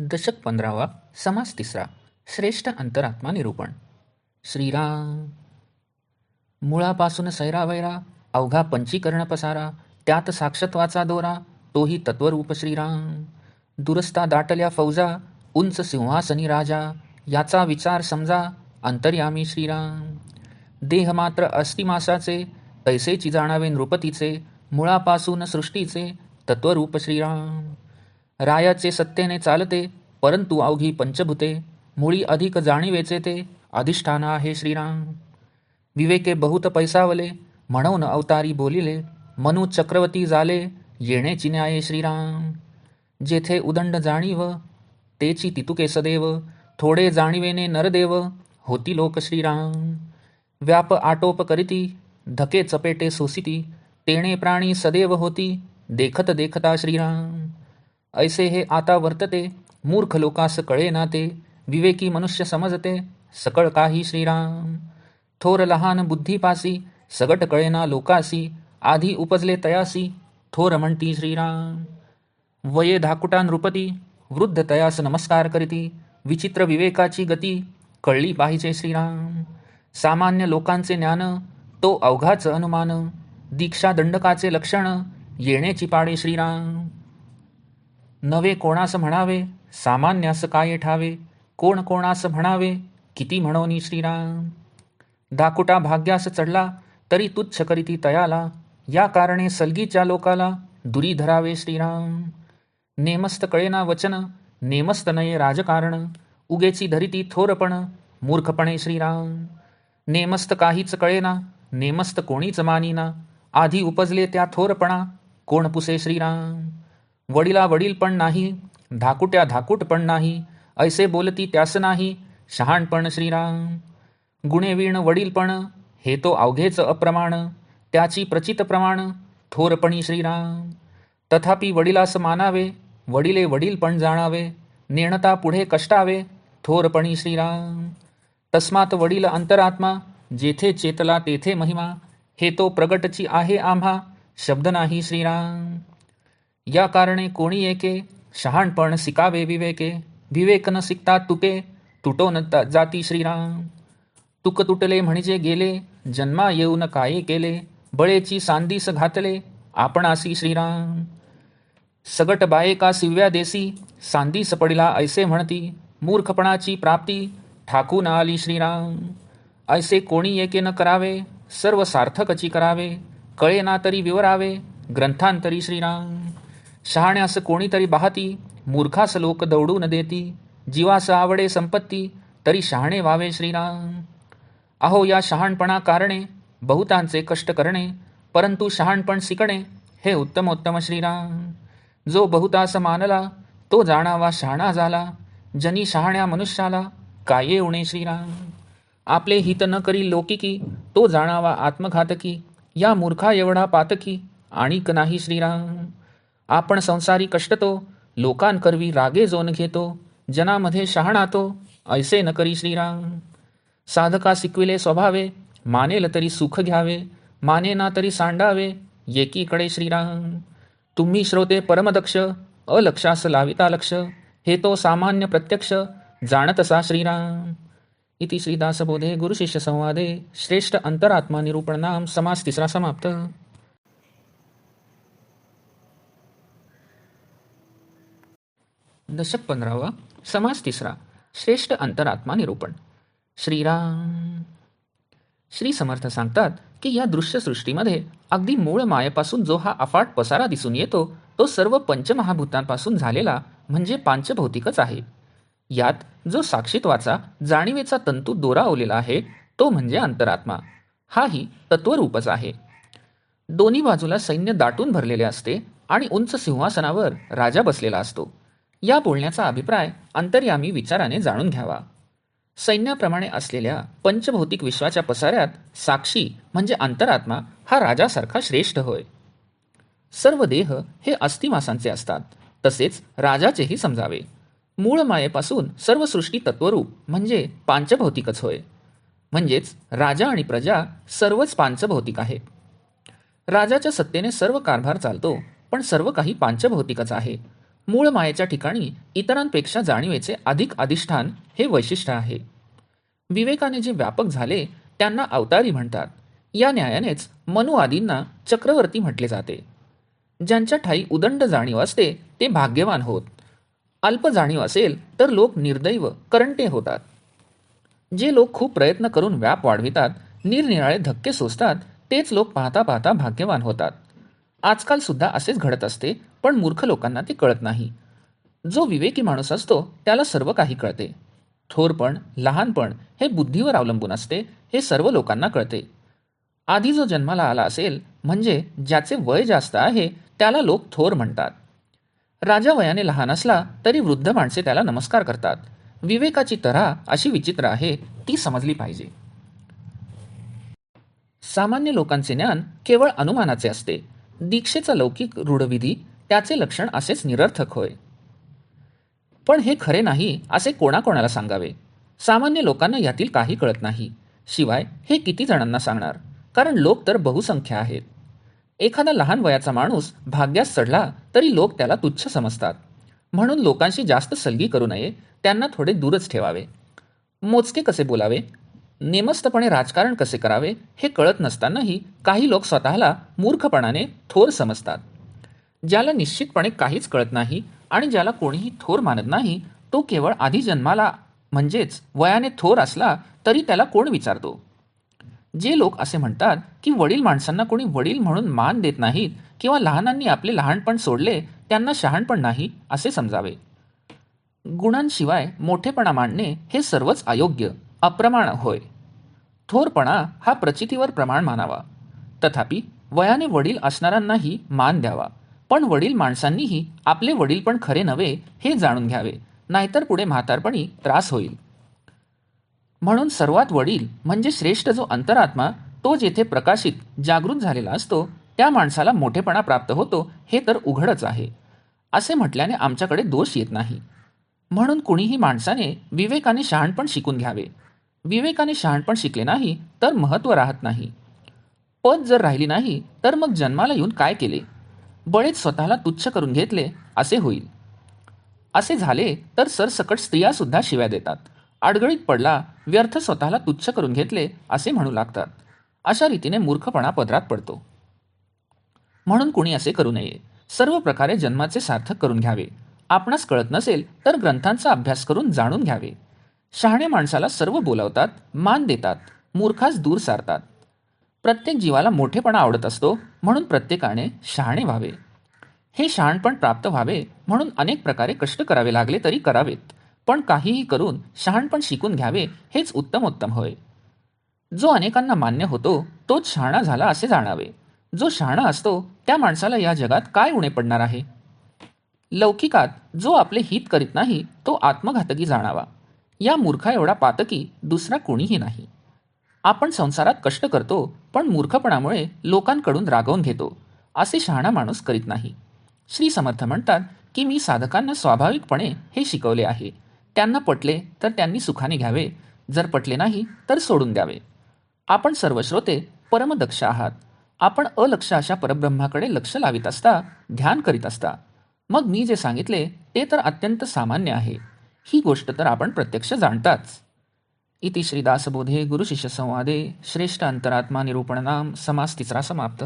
दशक पंधरावा समास तिसरा श्रेष्ठ अंतरात्मा निरूपण. श्रीराम. मुळापासून सैरावैरा अवघा पंचीकरण पसारा त्यात साक्षत्वाचा दोरा तोही तत्वरूप श्रीराम. दुरस्ता दाटल्या फौजा उंच सिंहासनी राजा याचा विचार समजा अंतर्यामी श्रीराम. देह मात्र अस्थिमासाचे तैसेची जाणावे नृपतीचे मुळापासून सृष्टीचे तत्वरूप श्रीराम. रायाचे सत्तेने चालते परंतु अवघी पंचभूते मुळी अधिक जाणीवेचे ते अधिष्ठान आहे श्रीराम. विवेके बहुत पैसावले म्हणून अवतारी बोलिले मनु चक्रवर्ती झाले येणे चिन्याये श्रीराम. जेथे उदंड जाणीव तेची तितुके सदैव थोडे जाणीवेने नरदेव होती लोक श्रीराम. व्याप आटोप करीती धके चपेटे सोसिती तेणे प्राणी सदैव होती देखत देखता श्रीराम. ऐसे हे आता वर्तते मूर्ख लोकास कळे ना ते विवेकी मनुष्य समजते सकळ काही श्रीराम. थोर लहान बुद्धीपासी सगट कळेना लोकासी आधी उपजले तयासी थोर म्हणती श्रीराम. वये धाकुटा नृपती वृद्ध तयास नमस्कार करीती विचित्र विवेकाची गती कळली पाहिजे श्रीराम. सामान्य लोकांचे ज्ञान तो अवघाच अनुमान दीक्षा दंडकाचे लक्षण येण्याची पाडे श्रीराम. नवे कोणास म्हणावे सामान्यास काय ठावे कोण कोणास म्हणावे किती म्हणोनी श्रीराम. दाकुटा भाग्यास चढला तरी तुच्छ करीती तयाला या कारणे सलगीच्या लोकाला दुरी धरावे श्रीराम. नेमस्त कळेना वचन नेमस्त नये राजकारण उगेची धरिती थोरपण मूर्खपणे श्रीराम. नेमस्त काहीच कळेना नेमस्त कोणीच मानिना आधी उपजले त्या थोरपणा कोण पुसे श्रीराम. वडिला वडील पण नाही धाकुट्या धाकूट पण नाही ऐसे बोलती त्यास नाही शहाणपण श्रीराम. गुणेवीण वडीलपण हे तो अवघेच अप्रमाण त्याची प्रचित प्रमाण थोरपणी श्रीराम. तथापि वडिलास मानावे वडिले वडील पण जाणावे नेणता पुढे कष्टावे थोरपणी श्रीराम. तस्मात वडील अंतरात्मा जेथे चेतला तेथे महिमा हे तो प्रगटची आहे आम्हा शब्द नाही श्रीराम. या कारणे कोणी एके? शहाणपण सिकावे विवेके. विवेक न शिकता तुके. तुटो न जाती श्रीराम. तुक तुटले म्हणजे गेले. जन्मा येऊन काय केले. बळेची सांदीस घातले. आपणासी श्रीराम. सगट बायका सिव्या देसी? सांदीस पडिला ऐसे म्हणती. मूर्खपणाची प्राप्ती. ठाकून आली श्रीराम. ऐसे कोणी एके न करावे? सर्व सार्थकची करावे. कळे ना तरी विवरावे. ग्रंथांतरी श्रीराम. शहाण्यास कोणीतरी पाहती मूर्खास लोक दौडून देती जीवास आवडे संपत्ती तरी शहाणे व्हावे श्रीराम. अहो या शहाणपणा कारणे बहुतांचे कष्ट करणे परंतु शहाणपण शिकणे हे उत्तमोत्तम श्रीराम. जो बहुतास मानला तो जाणावा शहाणा झाला जनी शहाण्या मनुष्याला काय उणे श्रीराम. आपले हित न करी लोकिकी तो जाणावा आत्मघातकी या मूर्खा एवढा पातकी आणिक नाही श्रीराम. आपण संसारी कष्टतो लोकांकरवी रागे जोन घेतो जनामध्ये शहाणा तो ऐसे न करी श्रीराम. साधका शिकविले स्वभावे मानेल तरी सुख घ्यावे माने ना तरी सांडावे एकीकडे श्रीराम. तुम्ही श्रोते परमदक्ष अलक्षास लाविता लक्ष हे तो सामान्य प्रत्यक्ष जाणतसा श्रीराम. इति श्रीदासबोधे गुरुशिष्य संवादे श्रेष्ठ अंतरात्मा निरूपण नाम समास तिसरा समाप्त. दशक पंधरावा समास तिसरा श्रेष्ठ अंतरात्मा निरूपण. श्रीराम. श्री समर्थ सांगतात की या दृश्यसृष्टीमध्ये अगदी मूळ मायेपासून जो हा अफाट पसारा दिसून येतो तो सर्व पंचमहाभूतांपासून झालेला म्हणजे पांचभौतिकच आहे. यात जो साक्षीत्वाचा जाणीवेचा तंतू दोरावलेला आहे तो म्हणजे अंतरात्मा. हाही तत्वरूपच आहे. दोन्ही बाजूला सैन्य दाटून भरलेले असते आणि उंच सिंहासनावर राजा बसलेला असतो. या बोलण्याचा अभिप्राय अंतर्यामी विचाराने जाणून घ्यावा. सैन्याप्रमाणे असलेल्या पंचभौतिक विश्वाच्या पसाऱ्यात साक्षी म्हणजे अंतरात्मा हा राजासारखा श्रेष्ठ होय. सर्व देह हे अस्थिमासांचे असतात. तसेच राजाचेही समजावे. मूळ मायेपासून सर्व सृष्टी तत्वरूप म्हणजे पांचभौतिकच होय. म्हणजेच राजा आणि प्रजा सर्वच पांचभौतिक आहे. राजाच्या सत्तेने सर्व कारभार चालतो पण सर्व काही पांचभौतिकच आहे. मूळ मायेच्या ठिकाणी इतरांपेक्षा जाणीवेचे अधिक अधिष्ठान हे वैशिष्ट्य आहे. विवेकाने जे व्यापक झाले त्यांना अवतारी म्हणतात. या न्यायानेच मनु आदींना चक्रवर्ती म्हटले जाते. ज्यांच्या ठाई उदंड जाणीव असते ते भाग्यवान होत. अल्प जाणीव असेल तर लोक निर्दैव करंटे होतात. जे लोक खूप प्रयत्न करून व्याप वाढवितात निरनिराळे धक्के सोसतात तेच लोक पाहता पाहता भाग्यवान होतात. आजकाल सुद्धा असेच घडत असते पण मूर्ख लोकांना ते कळत नाही. जो विवेकी माणूस असतो त्याला सर्व काही कळते. थोरपण लहानपण हे बुद्धीवर अवलंबून असते हे सर्व लोकांना कळते. आधी जो जन्माला आला असेल म्हणजे ज्याचे वय जास्त आहे त्याला लोक थोर म्हणतात. राजा वयाने लहान असला तरी वृद्ध माणसे त्याला नमस्कार करतात. विवेकाची तऱ्हा अशी विचित्र आहे ती समजली पाहिजे. सामान्य लोकांचे ज्ञान केवळ अनुमानाचे असते. दीक्षेचा लौकिक रूढविधी त्याचे लक्षण असेच निरर्थक होय. पण हे खरे नाही असे कोणाकोणाला सांगावे? सामान्य लोकांना यातील काही कळत नाही. शिवाय हे किती जणांना सांगणार? कारण लोक तर बहुसंख्य आहेत. एखादा लहान वयाचा माणूस भाग्यास चढला तरी लोक त्याला तुच्छ समजतात. म्हणून लोकांशी जास्त सलगी करू नये त्यांना थोडे दूरच ठेवावे. मोजके कसे बोलावे? नेमस्तपणे राजकारण कसे करावे हे कळत नसतानाही काही लोक स्वतःला मूर्खपणाने थोर समजतात. ज्याला निश्चितपणे काहीच कळत नाही आणि ज्याला कोणीही थोर मानत नाही तो केवळ आधी जन्माला म्हणजेच वयाने थोर असला तरी त्याला कोण विचारतो? जे लोक असे म्हणतात की वडील माणसांना कोणी वडील म्हणून मान देत नाहीत किंवा लहानांनी आपले लहानपण सोडले त्यांना शहाणपण नाही असे समजावे. गुणांशिवाय मोठेपणा मांडणे हे सर्वच अयोग्य. अप्रमाण होय. थोरपणा हा प्रचितीवर प्रमाण मानावा. तथापि वयाने वडील असणाऱ्यांनाही मान द्यावा. पण वडील माणसांनीही आपले वडील पण खरे नव्हे हे जाणून घ्यावे. नाहीतर पुढे म्हातारपणी त्रास होईल. म्हणून सर्वात वडील म्हणजे श्रेष्ठ जो अंतरात्मा तो जेथे प्रकाशित जागृत झालेला असतो त्या माणसाला मोठेपणा प्राप्त होतो हे तर उघडच आहे. असे म्हटल्याने आमच्याकडे दोष येत नाही. म्हणून कुणीही माणसाने विवेकाने शहाणपण शिकून घ्यावे. विवेकाने शहाणपण शिकले नाही तर महत्त्व राहत नाही. पद जर राहिली नाही तर मग जन्माला येऊन काय केले? बळेच स्वतःला तुच्छ करून घेतले असे होईल. असे झाले तर सरसकट स्त्रियासुद्धा शिव्या देतात. अडगळीत पडला व्यर्थ स्वतःला तुच्छ करून घेतले असे म्हणू लागतात. अशा रीतीने मूर्खपणा पदरात पडतो. म्हणून कुणी असे करू नये. सर्व प्रकारे जन्माचे सार्थक करून घ्यावे. आपणास कळत नसेल तर ग्रंथांचा अभ्यास करून जाणून घ्यावे. शहाणे माणसाला सर्व बोलावतात मान देतात मूर्खास दूर सारतात. प्रत्येक जीवाला मोठेपणा आवडत असतो म्हणून प्रत्येकाने शहाणे व्हावे. हे शहाणपण प्राप्त व्हावे म्हणून अनेक प्रकारे कष्ट करावे लागले तरी करावेत पण काहीही करून शहाणपण शिकून घ्यावे हेच उत्तम उत्तम होय. जो अनेकांना मान्य होतो तोच शहाणा झाला असे जाणावे. जो शहाणा असतो त्या माणसाला या जगात काय उणे पडणार आहे? लौकिकात जो आपले हित करीत नाही तो आत्मघातकी जाणावा. या मूर्खा एवढा पातकी दुसरा कोणीही नाही. आपण संसारात कष्ट करतो पण मूर्खपणामुळे लोकांकडून रागवून घेतो असे शहाणा माणूस करीत नाही. श्री समर्थ म्हणतात की मी साधकांना स्वाभाविकपणे हे शिकवले आहे. त्यांना पटले तर त्यांनी सुखाने घ्यावे जर पटले नाही तर सोडून द्यावे. आपण सर्व श्रोते परमदक्ष आहात. आपण अलक्ष अशा परब्रह्माकडे लक्ष लावित असता ध्यान करीत असता. मग मी जे सांगितले ते तर अत्यंत सामान्य आहे. ही गोष्ट तर आपण प्रत्यक्ष जाणताच. इति श्रीदासबोधे गुरुशिष्य संवादे श्रेष्ठ अंतरात्मा निरूपण नाम समास तिसरा समाप्त.